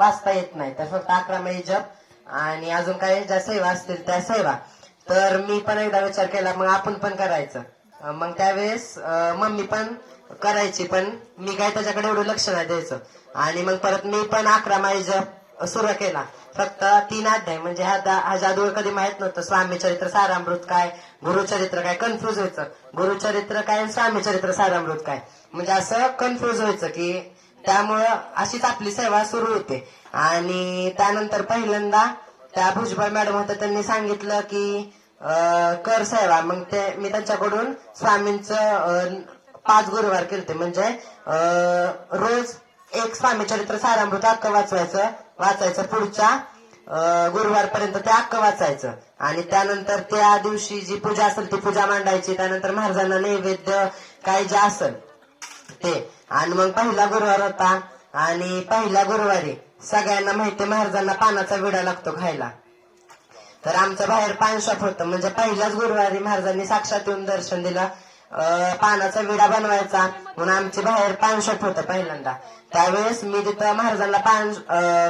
वाचता येत नाही. तर फक्त अकरा माळी जप आणि अजून काही ज्या सेवा असतील त्या सेवा तर मी पण एकदा विचार केला मग आपण पण करायचं. मग त्यावेळेस मम्मी पण करायची पण मी काय त्याच्याकडे एवढं लक्ष नाही द्यायचं. आणि मग परत मी पण अकरा माई जप सुरू केला. फक्त तीन अध्याय म्हणजे हा हा जादूवर कधी माहीत नव्हतं. स्वामी चरित्र सारामृत काय गुरुचरित्र काय कन्फ्युज व्हायचं. गुरुचरित्र काय स्वामी चरित्र सारामृत काय. म्हणजे असं कन्फ्युज व्हायचं की त्यामुळं अशीच आपली सेवा सुरू होते. आणि त्यानंतर पहिल्यांदा त्या भुजबळ मॅडम होत्या त्यांनी सांगितलं की अं, कर सेवा. मग ते मी त्यांच्याकडून स्वामींचं पाच गुरुवार केलते. म्हणजे अं, रोज एक स्वामी चरित्र सारामृत हक्क वाचवायचं वाचायचं पुढच्या गुरुवारपर्यंत ते हक्क वाचायचं. आणि त्यानंतर त्या दिवशी जी पूजा असेल ती पूजा मांडायची. त्यानंतर महाराजांना नैवेद्य काय जे असेल असते आणि मग पहिला गुरुवार होता आणि पहिल्या गुरुवारी सगळ्यांना माहिती महाराजांना पानाचा विडा लागतो खायला. तर आमचं बाहेर पानशॉप होतं. म्हणजे पहिल्याच गुरुवारी महाराजांनी साक्षात येऊन दर्शन दिलं. पानाचा विडा बनवायचा. म्हणून आमची बाहेर पानशॉप होतं पहिल्यांदा. त्यावेळेस मी तिथं महाराजांना पान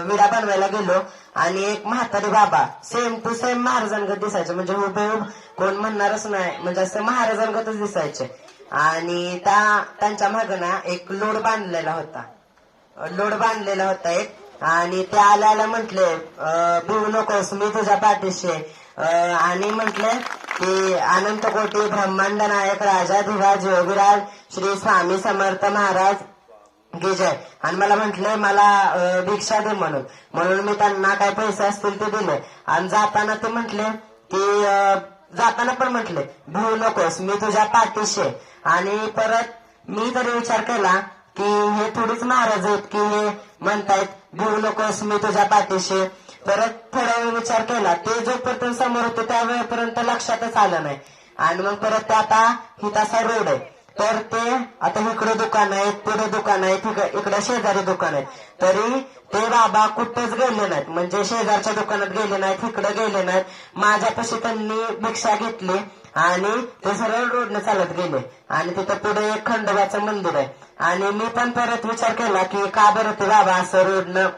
विडा बनवायला गेलो. आणि एक म्हातारी बाबा सेम टू सेम महाराजांगत दिसायचे. म्हणजे हुबेहूब कोण म्हणणारच नाही. म्हणजे असं महाराजांगतच दिसायचे. आणि त्या त्यांच्या मागं ना एक लोड बांधलेला होता. लोड बांधलेला होता एक. आणि ते आल्याला म्हटले भिवू नकोस मी तुझ्या पाठीशी आणि म्हटले की अनंत कोटी ब्रह्मांड नायक राजा धिराज योगीराज श्री स्वामी समर्थ महाराज गिजय आणि मला म्हटले मला भिक्षा दे म्हणून. म्हणून मी त्यांना काय पैसे असतील ते दिले. आणि जाताना ते म्हटले की जाताना पण म्हटले भिवू नकोस मी तुझ्या पाठीशी आहे. आणि परत मी तरी विचार केला की हे थोडीच महाराज आहेत की हे म्हणतायत भिवू नकोस मी तुझ्या पाठीशी परत थोडा वेळ विचार केला ते जोपर्यंत समोर होते त्या वेळेपर्यंत लक्षातच आलं नाही. आणि मग परत ते आता हिताचा रोड आहे. तर ते आता इकडे दुकान आहेत पुढे दुकान आहेत इकडे शेजारी दुकान आहेत. तरी ते बाबा कुठेच गेले नाहीत. म्हणजे शेजारच्या दुकानात गेले नाहीत इकडे गेले नाहीत. माझ्यापाशी त्यांनी भिक्षा घेतली आणि ते सरळ रोडने चालत गेले. आणि तिथं पुढे एक खंडोबाचं मंदिर आहे. आणि मी पण परत विचार केला की का बरं ते बाबा असं रोडनं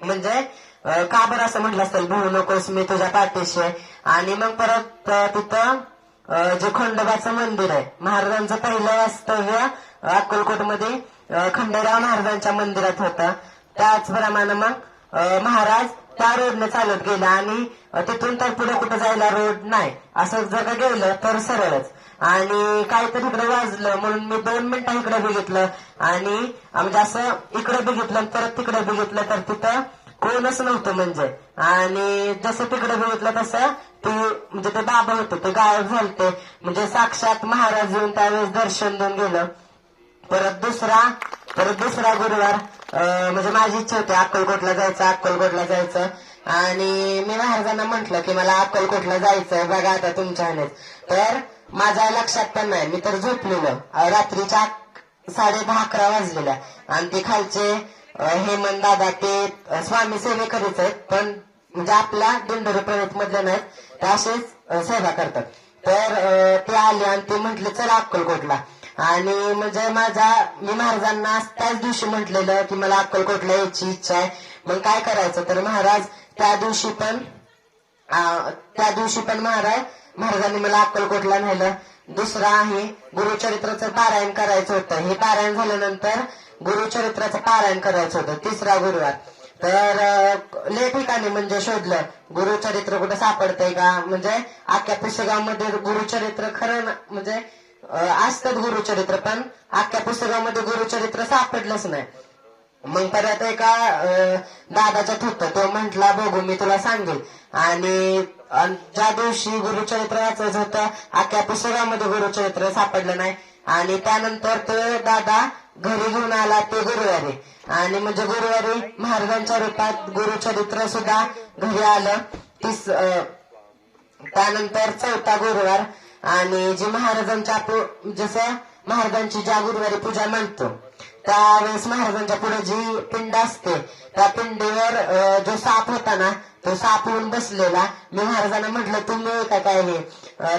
म्हणजे का बरं असं म्हटलं असेल? भिवू नकोस मी तुझ्या पाठीशी आहे. आणि मग परत तिथं जे खंडोबाचं मंदिर आहे महाराजांचं पहिलं वास्तव्य अक्कलकोटमध्ये खंडेराव महाराजांच्या मंदिरात होतं. त्याचप्रमाणे मग महाराज त्या रोडने चालत गेला आणि तिथून तर पुढे कुठं जायला रोड नाही असं जर का गेलं तर सरळच. आणि काहीतरी इकडे वाजलं म्हणून मी दोन मिनिटं इकडे बघितलं आणि म्हणजे असं इकडे बघितलं परत तिकडे बघितलं तर तिथं कोणच नव्हतं म्हणजे. आणि जसं तिकडे बघितलं तसं ते म्हणजे ते बाबा होते ते गायब झालते. म्हणजे साक्षात महाराज येऊन त्यावेळेस दर्शन देऊन गेलं. परत दुसरा परत दुसरा गुरुवार म्हणजे माझी इच्छा होती अक्कलकोटला जायचं अक्कलकोटला जायचं. आणि मी महाराजांना म्हंटल की मला अक्कलकोटला जायचंय बघा आता तुमच्यानेच तर माझ्या लक्षात पण नाही मी तर झोपलेलो. रात्रीच्या साडे दहा अकरा वाजलेल्या. आणि ते खालचे हेमंत दादा ते स्वामी सेवेकरीच आहेत पण म्हणजे आपल्या दिंडोरी प्रणित मधले नाहीत ते असेच सेवा करतात. तर ते आले आणि ते म्हटले चला अक्कलकोटला. आणि म्हणजे माझा मी महाराजांना त्याच दिवशी म्हटलेलं की मला अक्कलकोटला यायची इच्छा आहे. मग काय करायचं? तर महाराज त्या दिवशी पण त्या दिवशी पण महाराज महाराजांनी मला अक्कलकोटला नेलं. दुसरं आहे गुरुचरित्राचं पारायण करायचं होतं. हे पारायण झाल्यानंतर गुरुचरित्राचं पारायण करायचं होतं तिसरा गुरुवार. तर लेखिकाने लय ठिकाणी म्हणजे शोधलं गुरुचरित्र कुठं सापडतंय का? म्हणजे अख्ख्या पुस्तकामध्ये गुरुचरित्र खरं ना- म्हणजे असतात गुरुचरित्र पण अख्ख्या पुस्तकामध्ये गुरुचरित्र सापडलंच नाही. मग परत एका अं, दादाच्यात होतं तो म्हंटला बघू मी तुला सांगेल. आणि ज्या दिवशी गुरुचरित्र वाचायचं होतं अख्ख्या पुस्तकामध्ये गुरुचरित्र सापडलं नाही. आणि त्यानंतर तो दादा घरी घेऊन आला ते गुरुवारी. आणि म्हणजे गुरुवारी महाराजांच्या रूपात गुरुचरित्र सुद्धा घरी आलं. तीस अं, त्यानंतर चौथा गुरुवार. आणि जे महाराजांच्या जसं महाराजांची ज्या गुरुवारी पूजा मानतो त्यावेळेस महाराजांच्या पुढे जी पिंड असते त्या पिंडीवर जो साप होता ना तो साप होऊन बसलेला. मी महाराजांना म्हटलं तुम्ही का काय हे?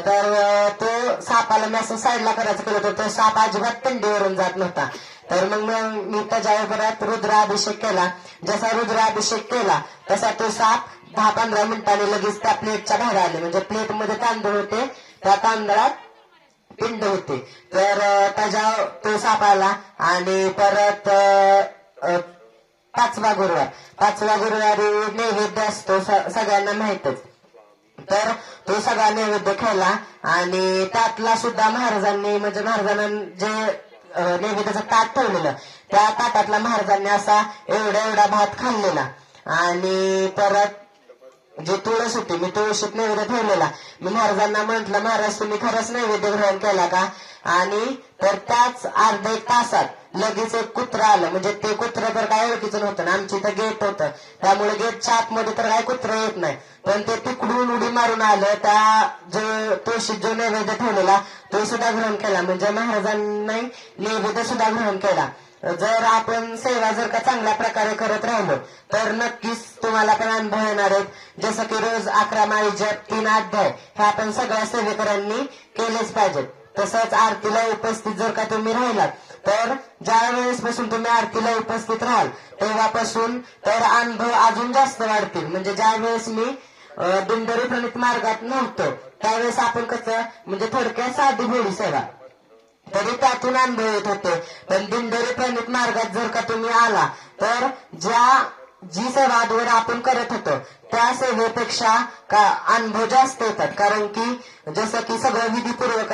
तर तो सापाला मी असं साईडला करायचं केलं तर तो साप अजिबात पिंडीवरून जात नव्हता. तर मग मग मी त्याच्या परत रुद्राभिषेक केला. जसा रुद्राभिषेक केला तसा तो साप दहा पंधरा मिनिटांनी लगेच त्या प्लेटच्या बाहेर आले. म्हणजे प्लेटमध्ये तांदूळ होते त्या तांदळात पिंड होते. तर त्याच्या तो साप आला आणि परत पाचवा गुरुवार. पाचवा गुरुवारी नैवेद्य असतो सगळ्यांना माहितच. तर तो सगळा नैवेद्य खाल्ला आणि त्यातला सुद्धा महाराजांनी म्हणजे महाराजांना जे नैवेद्याचं ताट ठेवलेलं त्या ताटातला महाराजांनी असा एवढा एवढा भात खाल्लेला. आणि परत जे तुळस होती मी तुळशीत नैवेद्य ठेवलेला. मी महाराजांना म्हंटल महाराज तुम्ही खरंच नैवेद्य ग्रहण केला का? आणि तर त्याच अर्ध्या एक तासात लगेच एक कुत्र आलं. म्हणजे ते कुत्र तर काय ओळखीचं नव्हतं ना आमची इथं गेट होतं. त्यामुळे गेटच्या आतमध्ये तर काय कुत्र येत नाही. पण ते तिकडून उडी मारून आलं. त्या जो तुळशीत जो नैवेद्य ठेवलेला तो सुद्धा ग्रहण केला. म्हणजे महाराजांनी नैवेद्य सुद्धा ग्रहण केला. जर आपण सेवा जर का चांगल्या प्रकारे करत राहिलो तर नक्कीच तुम्हाला पण अनुभव येणार आहेत. जसं की रोज अकरा माळी जप तीन अध्याय हे आपण सगळ्या सेवेकरांनी केलेच पाहिजेत तसंच आरतीला उपस्थित जर का तुम्ही राहिलात तर ज्या वेळेस पासून तुम्ही आरतीला उपस्थित राहाल तेव्हापासून तर अनुभव अजून जास्त वाढतील. म्हणजे ज्या वेळेस मी अं, दिंडोरी प्रणित मार्गात नव्हतो त्यावेळेस आपण कसं म्हणजे थोडक्यात साधी भोळी सेवा. तरी त्यातून अनुभव येत होते. पण दिंड प्रणित मार्गात जर का तुम्ही आला तर ज्या जी सेवा आजवर आपण करत होतो त्या सेवेपेक्षा का अनुभव जास्त येतात. कारण की जसं की सगळं विधीपूर्वक